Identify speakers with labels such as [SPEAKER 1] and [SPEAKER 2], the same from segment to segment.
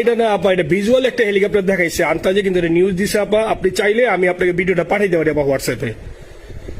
[SPEAKER 1] এটা না, আপা, এটা একটা হেলিকপ্টার দেখাইছে। কিন্তু নিউজ দিছে, আপা। আপনি চাইলে আমি আপনাকে ভিডিওটা পাঠিয়ে দেবো আপা হোয়াটসঅ্যাপে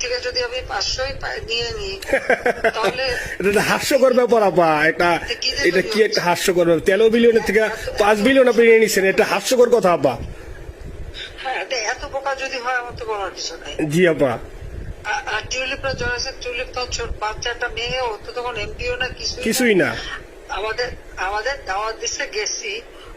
[SPEAKER 2] থেকে যদি আমি পাঁচশোই নিয়ে নিই তাহলে
[SPEAKER 1] এটা হাস্যকর ব্যাপার আপা। এটা এটা কি একটা হাস্যকর ব্যাপার? তেরো বিলিয়নের থেকে পাঁচ বিলিয়ন আপনি নিয়ে নিচ্ছেন এটা হাস্যকর কথা আপা।
[SPEAKER 2] হ্যাঁ এত যদি হয় আমার তো বলার কিছু নাই।
[SPEAKER 1] জি আপা।
[SPEAKER 2] আর- টিউলিপ তো বাচ্চাটা মেয়ে ও তো তখন এমপিও না। কিছুই না। আমাদের আমাদের দাওয়াত দিচ্ছে গেছি।